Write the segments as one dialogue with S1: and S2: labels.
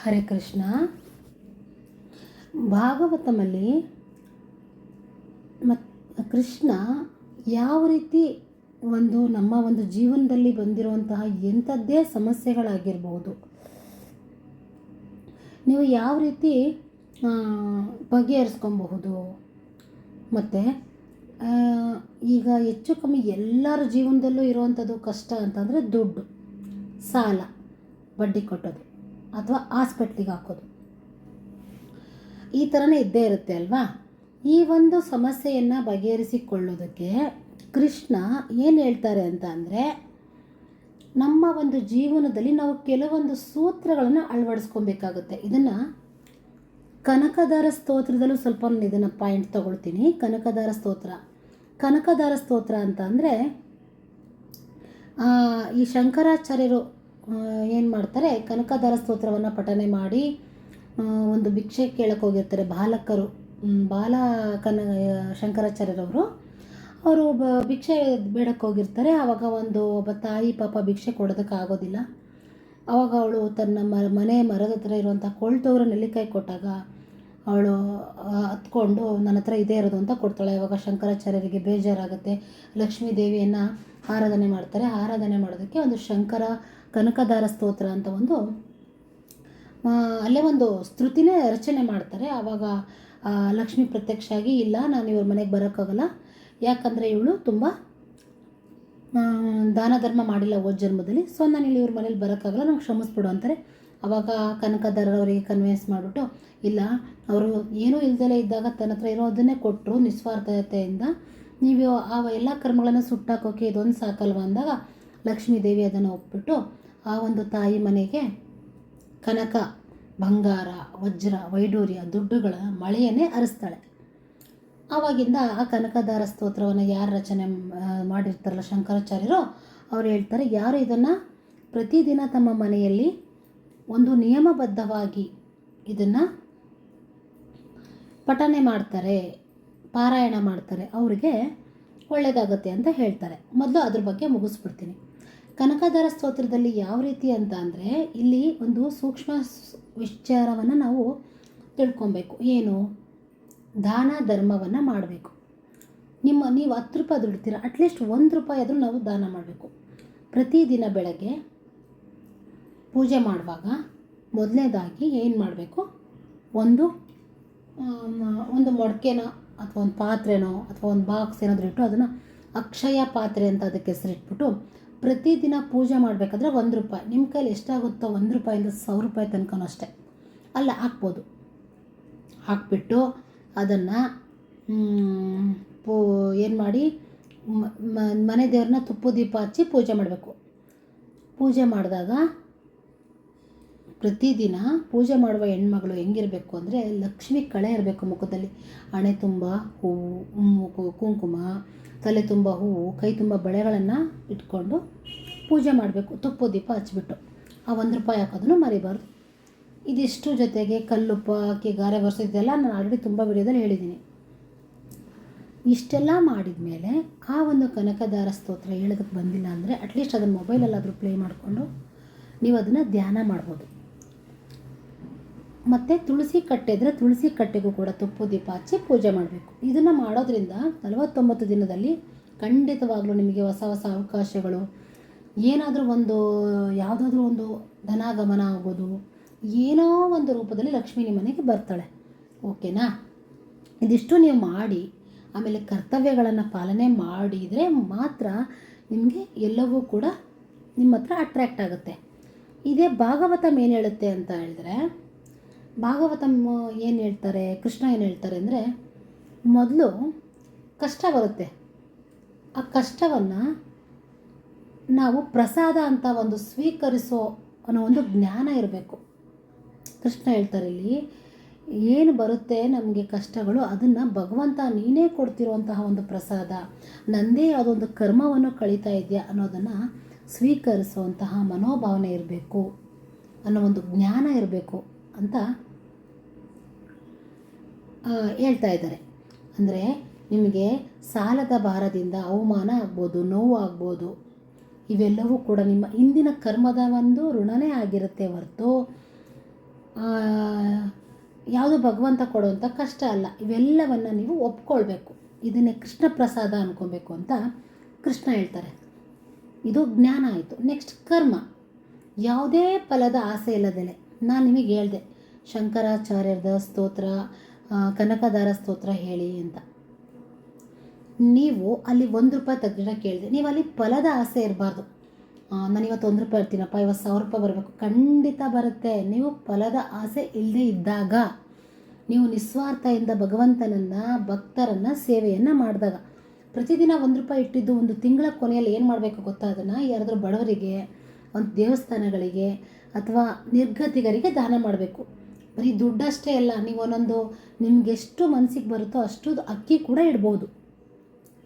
S1: ಹರೇ ಕೃಷ್ಣ. ಭಾಗವತಮಲ್ಲಿ ಮತ್ ಕೃಷ್ಣ ಯಾವ ರೀತಿ ಒಂದು ನಮ್ಮ ಒಂದು ಜೀವನದಲ್ಲಿ ಬಂದಿರುವಂತಹ ಎಂಥದ್ದೇ ಸಮಸ್ಯೆಗಳಾಗಿರ್ಬೋದು. ನೀವು ಯಾವ ರೀತಿ ಬಗೆಹರಿಸ್ಕೊಬಹುದು? ಮತ್ತು ಈಗ ಹೆಚ್ಚು ಕಮ್ಮಿ ಎಲ್ಲರ ಜೀವನದಲ್ಲೂ ಇರುವಂಥದ್ದು ಕಷ್ಟ ಅಂತಂದರೆ ದುಡ್ಡು, ಸಾಲ, ಬಡ್ಡಿ ಕಟ್ಟೋದು ಅಥವಾ ಹಾಸ್ಪಿಟ್ಲಿಗೆ ಹಾಕೋದು. ಈ ಥರನೇ ಇದ್ದೇ ಇರುತ್ತೆ ಅಲ್ವಾ? ಈ ಒಂದು ಸಮಸ್ಯೆಯನ್ನು ಬಗೆಹರಿಸಿಕೊಳ್ಳೋದಕ್ಕೆ ಕೃಷ್ಣ ಏನು ಹೇಳ್ತಾರೆ ಅಂತ ಅಂದರೆ, ನಮ್ಮ ಒಂದು ಜೀವನದಲ್ಲಿ ನಾವು ಕೆಲವೊಂದು ಸೂತ್ರಗಳನ್ನು ಅಳವಡಿಸ್ಕೊಬೇಕಾಗುತ್ತೆ. ಇದನ್ನು ಕನಕದಾರ ಸ್ತೋತ್ರದಲ್ಲೂ ಸ್ವಲ್ಪ ನಾನು ಇದನ್ನು ಪಾಯಿಂಟ್ ತಗೊಳ್ತೀನಿ. ಕನಕದಾರ ಸ್ತೋತ್ರ. ಕನಕದಾರ ಸ್ತೋತ್ರ ಅಂತ ಅಂದರೆ ಈ ಶಂಕರಾಚಾರ್ಯರು ಏನು ಮಾಡ್ತಾರೆ? ಕನಕದಾರ ಸ್ತೋತ್ರವನ್ನು ಪಠನೆ ಮಾಡಿ ಒಂದು ಭಿಕ್ಷೆ ಕೇಳಕ್ಕೆ ಹೋಗಿರ್ತಾರೆ ಬಾಲಕರು. ಬಾಲ ಕನ, ಶಂಕರಾಚಾರ್ಯರವರು. ಅವರು ಒಬ್ಬ ಭಿಕ್ಷೆ ಬೇಡಕ್ಕೆ ಹೋಗಿರ್ತಾರೆ. ಆವಾಗ ಒಂದು ಒಬ್ಬ ತಾಯಿ ಪಾಪ ಭಿಕ್ಷೆ ಕೊಡೋದಕ್ಕೆ ಆಗೋದಿಲ್ಲ. ಆವಾಗ ಅವಳು ತನ್ನ ಮ, ಮನೆ ಮರದ ಹತ್ರ ಇರುವಂಥ ಕೊಳ್ತೋಗ್ರ ನೆಲ್ಲಿಕಾಯಿ ಕೊಟ್ಟಾಗ ಅವಳು ಹತ್ಕೊಂಡು ನನ್ನ ಹತ್ರ ಇದೇ ಇರೋದು ಅಂತ ಕೊಡ್ತಾಳೆ. ಆವಾಗ ಶಂಕರಾಚಾರ್ಯರಿಗೆ ಬೇಜಾರಾಗುತ್ತೆ. ಲಕ್ಷ್ಮೀ ದೇವಿಯನ್ನು ಆರಾಧನೆ ಮಾಡ್ತಾರೆ. ಆರಾಧನೆ ಮಾಡೋದಕ್ಕೆ ಒಂದು ಶಂಕರ ಕನಕದಾರ ಸ್ತೋತ್ರ ಅಂತ ಒಂದು ಅಲ್ಲೇ ಒಂದು ಸ್ತುತಿನೇ ರಚನೆ ಮಾಡ್ತಾರೆ. ಆವಾಗ ಲಕ್ಷ್ಮಿ ಪ್ರತ್ಯಕ್ಷ ಆಗಿ ಇಲ್ಲ, ನಾನು ಇವ್ರ ಮನೆಗೆ ಬರೋಕ್ಕಾಗಲ್ಲ. ಯಾಕಂದರೆ ಇವಳು ತುಂಬ ದಾನ ಧರ್ಮ ಮಾಡಿಲ್ಲ ಹೋದ ಜನ್ಮದಲ್ಲಿ. ಸೊ, ನಾನು ಇಲ್ಲಿ ಇವ್ರ ಮನೇಲಿ ಬರೋಕ್ಕಾಗಲ್ಲ, ನಂಗೆ ಕ್ಷಮಿಸ್ಬಿಡು ಅಂತಾರೆ. ಅವಾಗ ಕನಕದಾರರವರಿಗೆ ಕನ್ವಿನ್ಸ್ ಮಾಡಿಬಿಟ್ಟು, ಇಲ್ಲ, ಅವರು ಏನೂ ಇಲ್ದಲೇ ಇದ್ದಾಗ ತನ್ನ ಹತ್ರ ಇರೋದನ್ನೇ ಕೊಟ್ಟರು ನಿಸ್ವಾರ್ಥತೆಯಿಂದ. ನೀವು ಆ ಎಲ್ಲ ಕರ್ಮಗಳನ್ನು ಸುಟ್ಟಾಕೋಕೆ ಇದೊಂದು ಸಾಕಲ್ವ ಅಂದಾಗ, ಲಕ್ಷ್ಮೀ ದೇವಿ ಅದನ್ನು ಒಪ್ಪಿಟ್ಟು ಆ ಒಂದು ತಾಯಿ ಮನೆಗೆ ಕನಕ, ಬಂಗಾರ, ವಜ್ರ, ವೈಡೂರ್ಯ ದುಡ್ಡುಗಳ ಮಳೆಯನ್ನೇ ಹರಿಸ್ತಾಳೆ ಆವಾಗಿಂದ ಆ ಕನಕದಾರ ಸ್ತೋತ್ರವನ್ನು ಯಾರು ರಚನೆ ಮಾಡಿರ್ತಾರಲ್ಲ ಶಂಕರಾಚಾರ್ಯರು, ಅವ್ರು ಹೇಳ್ತಾರೆ, ಯಾರು ಇದನ್ನು ಪ್ರತಿದಿನ ತಮ್ಮ ಮನೆಯಲ್ಲಿ ಒಂದು ನಿಯಮಬದ್ಧವಾಗಿ ಇದನ್ನು ಪಠನೆ ಮಾಡ್ತಾರೆ, ಪಾರಾಯಣ ಮಾಡ್ತಾರೆ, ಅವರಿಗೆ ಒಳ್ಳೆಯದಾಗುತ್ತೆ ಅಂತ ಹೇಳ್ತಾರೆ. ಮೊದಲು ಅದ್ರ ಬಗ್ಗೆ ಮುಗಿಸ್ಬಿಡ್ತೀನಿ. ಕನಕದಾರ ಸ್ತೋತ್ರದಲ್ಲಿ ಯಾವ ರೀತಿ ಅಂತ ಅಂದರೆ ಇಲ್ಲಿ ಒಂದು ಸೂಕ್ಷ್ಮ ವಿಚಾರವನ್ನು ನಾವು ತಿಳ್ಕೊಬೇಕು. ಏನು? ದಾನ ಧರ್ಮವನ್ನು ಮಾಡಬೇಕು. ನಿಮ್ಮ ನೀವು ಹತ್ತು ರೂಪಾಯಿ ದುಡ್ತೀರ ಅಟ್ಲೀಸ್ಟ್ ಒಂದು ರೂಪಾಯಿ ಆದರೂ ನಾವು ದಾನ ಮಾಡಬೇಕು. ಪ್ರತಿದಿನ ಬೆಳಗ್ಗೆ ಪೂಜೆ ಮಾಡುವಾಗ ಮೊದಲನೇದಾಗಿ ಏನು ಮಾಡಬೇಕು? ಒಂದು ಒಂದು ಮೊಡಕೆನೋ ಅಥವಾ ಒಂದು ಪಾತ್ರೆನೋ ಅಥವಾ ಒಂದು ಬಾಕ್ಸ್ ಏನಾದರೂ ಇಟ್ಟು ಅದನ್ನು ಅಕ್ಷಯ ಪಾತ್ರೆ ಅಂತ ಅದಕ್ಕೆ ಹೆಸರಿಟ್ಬಿಟ್ಟು ಪ್ರತಿದಿನ ಪೂಜೆ ಮಾಡಬೇಕಾದ್ರೆ ಒಂದು ರೂಪಾಯಿ. ನಿಮ್ಮ ಕೈಲಿ ಎಷ್ಟಾಗುತ್ತೋ ಒಂದು ರೂಪಾಯಿಂದ ಸಾವಿರ ರೂಪಾಯಿ ತನಕನೂ ಅಷ್ಟೇ. ಅಲ್ಲ, ಹಾಕ್ಬೋದು. ಹಾಕ್ಬಿಟ್ಟು ಅದನ್ನು ಪೂ, ಏನು ಮಾಡಿ ಮನೆ ದೇವ್ರನ್ನ ತುಪ್ಪ ದೀಪ ಹಚ್ಚಿ ಪೂಜೆ ಮಾಡಬೇಕು. ಪೂಜೆ ಮಾಡಿದಾಗ ಪ್ರತಿದಿನ ಪೂಜೆ ಮಾಡುವ ಹೆಣ್ಮಗಳು ಹೆಂಗಿರಬೇಕು ಅಂದರೆ ಲಕ್ಷ್ಮಿ ಕಳೆ ಇರಬೇಕು ಮುಖದಲ್ಲಿ. ಹಣೆ ತುಂಬ ಹೂವು ಕುಂಕುಮ, ತಲೆ ತುಂಬ ಹೂವು, ಕೈ ತುಂಬ ಬಳೆಗಳನ್ನು ಇಟ್ಕೊಂಡು ಪೂಜೆ ಮಾಡಬೇಕು. ತುಪ್ಪ ದೀಪ ಹಚ್ಬಿಟ್ಟು ಆ ಒಂದು ರೂಪಾಯಿ ಹಾಕೋದನ್ನು ಮರಿಬಾರ್ದು. ಇದಿಷ್ಟು ಜೊತೆಗೆ ಕಲ್ಲುಪ್ಪ ಹಾಕಿ ಗಾರೆ ಬರ್ಸಿದ್ದೆಲ್ಲ ನಾನು ಆಲ್ರೆಡಿ ತುಂಬ ವಿಡಿಯೋದಲ್ಲಿ ಹೇಳಿದ್ದೀನಿ. ಇಷ್ಟೆಲ್ಲ ಮಾಡಿದ ಮೇಲೆ ಆ ಒಂದು ಕನಕದಾರ ಸ್ತೋತ್ರ ಹೇಳೋದಕ್ಕೆ ಬಂದಿಲ್ಲ ಅಂದರೆ ಅಟ್ಲೀಸ್ಟ್ ಅದನ್ನು ಮೊಬೈಲಲ್ಲಾದರೂ ಪ್ಲೇ ಮಾಡಿಕೊಂಡು ನೀವು ಅದನ್ನು ಧ್ಯಾನ ಮಾಡ್ಬೋದು. ಮತ್ತು ತುಳಸಿ ಕಟ್ಟೆ ಇದ್ದರೆ ತುಳಸಿ ಕಟ್ಟೆಗೂ ಕೂಡ ತುಪ್ಪು ದೀಪ ಹಚ್ಚಿ ಪೂಜೆ ಮಾಡಬೇಕು. ಇದನ್ನು ಮಾಡೋದ್ರಿಂದ ನಲವತ್ತೊಂಬತ್ತು ದಿನದಲ್ಲಿ ಖಂಡಿತವಾಗ್ಲೂ ನಿಮಗೆ ಹೊಸ ಹೊಸ ಅವಕಾಶಗಳು. ಏನಾದರೂ ಒಂದು, ಯಾವುದಾದ್ರೂ ಒಂದು ಧನಾಗಮನ ಆಗೋದು, ಏನೋ ಒಂದು ರೂಪದಲ್ಲಿ ಲಕ್ಷ್ಮೀ ನಿಮ್ಮ ಮನೆಗೆ ಬರ್ತಾಳೆ. ಓಕೆನಾ? ಇದಿಷ್ಟು ನೀವು ಮಾಡಿ, ಆಮೇಲೆ ಕರ್ತವ್ಯಗಳನ್ನು ಪಾಲನೆ ಮಾಡಿದರೆ ಮಾತ್ರ ನಿಮಗೆ ಎಲ್ಲವೂ ಕೂಡ ನಿಮ್ಮ ಹತ್ರ ಅಟ್ರ್ಯಾಕ್ಟ್ ಆಗುತ್ತೆ. ಇದೇ ಭಾಗವತ ಏನು ಹೇಳುತ್ತೆ ಅಂತ ಹೇಳಿದ್ರೆ ಭಾಗವತಮ್ ಏನು ಹೇಳ್ತಾರೆ, ಕೃಷ್ಣ ಏನು ಹೇಳ್ತಾರೆ ಅಂದರೆ, ಮೊದಲು ಕಷ್ಟ ಬರುತ್ತೆ. ಆ ಕಷ್ಟವನ್ನು ನಾವು ಪ್ರಸಾದ ಅಂತ ಒಂದು ಸ್ವೀಕರಿಸೋ ಅನ್ನೋ ಒಂದು ಜ್ಞಾನ ಇರಬೇಕು. ಕೃಷ್ಣ ಹೇಳ್ತಾರೆ ಇಲ್ಲಿ, ಏನು ಬರುತ್ತೆ ನಮಗೆ ಕಷ್ಟಗಳು, ಅದನ್ನು ಭಗವಂತ ನೀನೇ ಕೊಡ್ತಿರುವಂತಹ ಒಂದು ಪ್ರಸಾದ. ನಂದೇ ಯಾವುದೊಂದು ಕರ್ಮವನ್ನು ಕಳೀತಾ ಇದೆಯಾ ಅನ್ನೋದನ್ನು ಸ್ವೀಕರಿಸುವಂತಹ ಮನೋಭಾವನೆ ಇರಬೇಕು ಅನ್ನೋ ಒಂದು ಜ್ಞಾನ ಇರಬೇಕು ಅಂತ ಹೇಳ್ತಾ ಇದ್ದಾರೆ. ಅಂದರೆ ನಿಮಗೆ ಸಾಲದ ಭಾರದಿಂದ ಅವಮಾನ ಆಗ್ಬೋದು, ನೋವು ಆಗ್ಬೋದು, ಇವೆಲ್ಲವೂ ಕೂಡ ನಿಮ್ಮ ಹಿಂದಿನ ಕರ್ಮದ ಒಂದು ಋಣನೇ ಆಗಿರುತ್ತೆ ಹೊರತು ಯಾವುದು ಭಗವಂತ ಕೊಡುವಂಥ ಕಷ್ಟ ಅಲ್ಲ. ಇವೆಲ್ಲವನ್ನು ನೀವು ಒಪ್ಕೊಳ್ಬೇಕು. ಇದನ್ನೇ ಕೃಷ್ಣ ಪ್ರಸಾದ ಅನ್ಕೊಬೇಕು ಅಂತ ಕೃಷ್ಣ ಹೇಳ್ತಾರೆ. ಇದು ಜ್ಞಾನ ಆಯಿತು. ನೆಕ್ಸ್ಟ್ ಕರ್ಮ. ಯಾವುದೇ ಫಲದ ಆಸೆ ಇಲ್ಲದಲೆ, ನಾನು ನಿಮಗೆ ಹೇಳಿದೆ. ಶಂಕರಾಚಾರ್ಯರದ ಸ್ತೋತ್ರ ಕನಕದಾರ ಸ್ತೋತ್ರ ಹೇಳಿ ಅಂತ. ನೀವು ಅಲ್ಲಿ ಒಂದು ರೂಪಾಯಿ ತೆಗೆದ ಕೇಳಿದೆ, ನೀವು ಅಲ್ಲಿ ಫಲದ ಆಸೆ ಇರಬಾರ್ದು. ನಾನು ಇವತ್ತು ಒಂದು ರೂಪಾಯಿ ಇರ್ತೀನಪ್ಪ ಇವತ್ತು ಸಾವಿರ ರೂಪಾಯಿ ಬರಬೇಕು. ಖಂಡಿತ ಬರುತ್ತೆ. ನೀವು ಫಲದ ಆಸೆ ಇಲ್ಲದೆ ಇದ್ದಾಗ, ನೀವು ನಿಸ್ವಾರ್ಥದಿಂದ ಭಗವಂತನನ್ನು, ಭಕ್ತರನ್ನು ಸೇವೆಯನ್ನು ಮಾಡಿದಾಗ, ಪ್ರತಿದಿನ ಒಂದು ರೂಪಾಯಿ ಇಟ್ಟಿದ್ದು ಒಂದು ತಿಂಗಳ ಕೊನೆಯಲ್ಲಿ ಏನು ಮಾಡಬೇಕು ಗೊತ್ತಾ? ಅದನ್ನು ಯಾರಾದರೂ ಬಡವರಿಗೆ, ಒಂದು ದೇವಸ್ಥಾನಗಳಿಗೆ ಅಥವಾ ನಿರ್ಗತಿಗರಿಗೆ ದಾನ ಮಾಡಬೇಕು. ಬರೀ ದುಡ್ಡಷ್ಟೇ ಅಲ್ಲ, ನೀವು ಒಂದೊಂದು ನಿಮ್ಗೆ ಎಷ್ಟು ಮನಸ್ಸಿಗೆ ಬರುತ್ತೋ ಅಷ್ಟು ಅಕ್ಕಿ ಕೂಡ ಇಡ್ಬೋದು.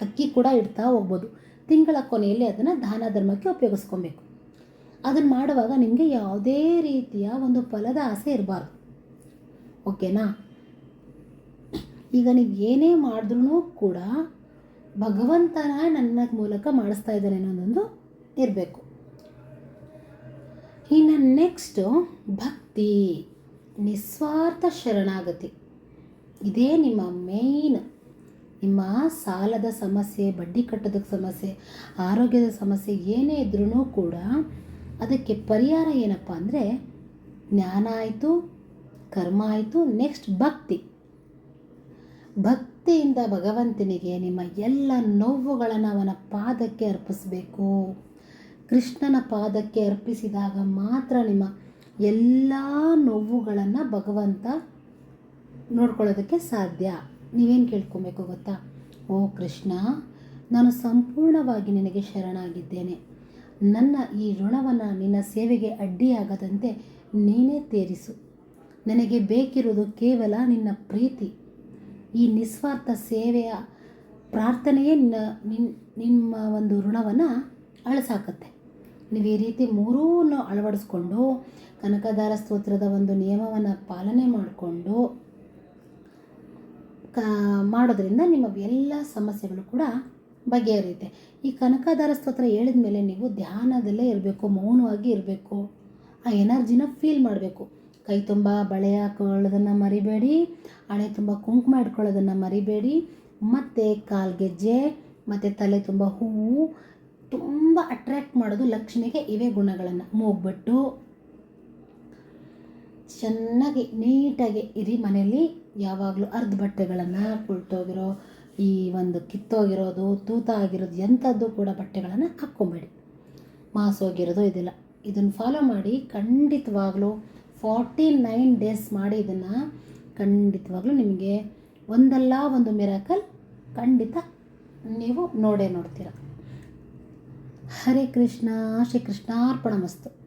S1: ಅಕ್ಕಿ ಕೂಡ ಇಡ್ತಾ ಹೋಗ್ಬೋದು. ತಿಂಗಳ ಕೊನೆಯಲ್ಲಿ ಅದನ್ನು ದಾನ ಧರ್ಮಕ್ಕೆ ಉಪಯೋಗಿಸ್ಕೊಬೇಕು. ಅದನ್ನು ಮಾಡುವಾಗ ನಿಮಗೆ ಯಾವುದೇ ರೀತಿಯ ಒಂದು ಫಲದ ಆಸೆ ಇರಬಾರ್ದು. ಓಕೆನಾ? ಈಗ ನೀವು ಏನೇ ಮಾಡಿದ್ರೂ ಕೂಡ ಭಗವಂತನ ನನ್ನ ಮೂಲಕ ಮಾಡಿಸ್ತಾ ಇದ್ದಾನೆ ಅನ್ನೋದೊಂದು ಇರಬೇಕು. ಇನ್ನು ನೆಕ್ಸ್ಟು ಭಕ್ತಿ. ನಿಸ್ವಾರ್ಥ ಶರಣಾಗತಿ. ಇದೇ ನಿಮ್ಮ ಮೇಯ್ನ್, ನಿಮ್ಮ ಸಾಲದ ಸಮಸ್ಯೆ, ಬಡ್ಡಿ ಕಟ್ಟೋದಕ್ಕೆ ಸಮಸ್ಯೆ, ಆರೋಗ್ಯದ ಸಮಸ್ಯೆ ಏನೇ ಇದ್ರೂ ಕೂಡ ಅದಕ್ಕೆ ಪರಿಹಾರ ಏನಪ್ಪ ಅಂದರೆ ಜ್ಞಾನ ಆಯಿತು, ಕರ್ಮ ಆಯಿತು ನೆಕ್ಸ್ಟ್ ಭಕ್ತಿ. ಭಕ್ತಿಯಿಂದ ಭಗವಂತನಿಗೆ ನಿಮ್ಮ ಎಲ್ಲ ನೋವುಗಳನ್ನು ಅವನ ಪಾದಕ್ಕೆ ಅರ್ಪಿಸಬೇಕು. ಕೃಷ್ಣನ ಪಾದಕ್ಕೆ ಅರ್ಪಿಸಿದಾಗ ಮಾತ್ರ ನಿಮ್ಮ ಎಲ್ಲ ನೋವುಗಳನ್ನು ಭಗವಂತ ನೋಡ್ಕೊಳ್ಳೋದಕ್ಕೆ ಸಾಧ್ಯ. ನೀವೇನು ಕೇಳ್ಕೊಬೇಕು ಗೊತ್ತಾ? ಓ ಕೃಷ್ಣ, ನಾನು ಸಂಪೂರ್ಣವಾಗಿ ನಿನಗೆ ಶರಣಾಗಿದ್ದೇನೆ. ನನ್ನ ಈ ಋಣವನ್ನು ನಿನ್ನ ಸೇವೆಗೆ ಅಡ್ಡಿಯಾಗದಂತೆ ನೀನೇ ತೇರಿಸು. ನನಗೆ ಬೇಕಿರುವುದು ಕೇವಲ ನಿನ್ನ ಪ್ರೀತಿ. ಈ ನಿಸ್ವಾರ್ಥ ಸೇವೆಯ ಪ್ರಾರ್ಥನೆಯೇ ನಿನ್ನ, ನಿನ್, ನಿಮ್ಮ ಒಂದು ಋಣವನ್ನು ಅಳಸಾಕತ್ತೆ. ನೀವು ಈ ರೀತಿ ಮೂರೂ ಅಳವಡಿಸ್ಕೊಂಡು ಕನಕದಾರ ಸ್ತೋತ್ರದ ಒಂದು ನಿಯಮವನ್ನು ಪಾಲನೆ ಮಾಡಿಕೊಂಡು, ಕ, ಮಾಡೋದ್ರಿಂದ ನಿಮ್ಮ ಎಲ್ಲ ಸಮಸ್ಯೆಗಳು ಕೂಡ ಬಗೆಹರಿಯುತ್ತೆ. ಈ ಕನಕದಾರ ಸ್ತೋತ್ರ ಹೇಳಿದ ಮೇಲೆ ನೀವು ಧ್ಯಾನದಲ್ಲೇ ಇರಬೇಕು, ಮೌನವಾಗಿ ಇರಬೇಕು. ಆ ಎನರ್ಜಿನ ಫೀಲ್ ಮಾಡಬೇಕು. ಕೈ ತುಂಬ ಬಳೆ ಹಾಕೊಳ್ಳೋದನ್ನು ಮರಿಬೇಡಿ, ಹಣೆ ತುಂಬ ಕುಂಕುಮ ಇಟ್ಕೊಳ್ಳೋದನ್ನು ಮರಿಬೇಡಿ, ಮತ್ತು ಕಾಲ್ಗೆಜ್ಜೆ ಮತ್ತು ತಲೆ ತುಂಬ ಹೂವು, ತುಂಬ ಅಟ್ರ್ಯಾಕ್ಟ್ ಮಾಡೋದು ಲಕ್ಷ್ಮಿಗೆ ಇವೇ ಗುಣಗಳನ್ನು. ಮೂಗ್ಬಿಟ್ಟು ಚೆನ್ನಾಗಿ ನೀಟಾಗಿ ಇರಿ ಮನೆಯಲ್ಲಿ. ಯಾವಾಗಲೂ ಅರ್ಧ ಬಟ್ಟೆಗಳನ್ನು ಕುಳ್ತೋಗಿರೋ, ಈ ಒಂದು ಕಿತ್ತೋಗಿರೋದು ತೂತ ಆಗಿರೋದು ಎಂಥದ್ದು ಕೂಡ ಬಟ್ಟೆಗಳನ್ನು ಹಾಕ್ಕೊಬೇಡಿ. ಮಾಸೋಗಿರೋದು ಇದಿಲ್ಲ. ಇದನ್ನು ಫಾಲೋ ಮಾಡಿ ಖಂಡಿತವಾಗ್ಲೂ ಫಾರ್ಟಿ ನೈನ್ ಡೇಸ್ ಮಾಡಿ ಇದನ್ನು ಖಂಡಿತವಾಗ್ಲೂ ನಿಮಗೆ ಒಂದಲ್ಲ ಒಂದು ಮಿರಾಕಲ್ ಖಂಡಿತ ನೀವು ನೋಡೇ ನೋಡ್ತೀರ. ಹರೇ ಕೃಷ್ಣ, ಶ್ರೀ ಕೃಷ್ಣಾರ್ಪಣ ಮಸ್ತು.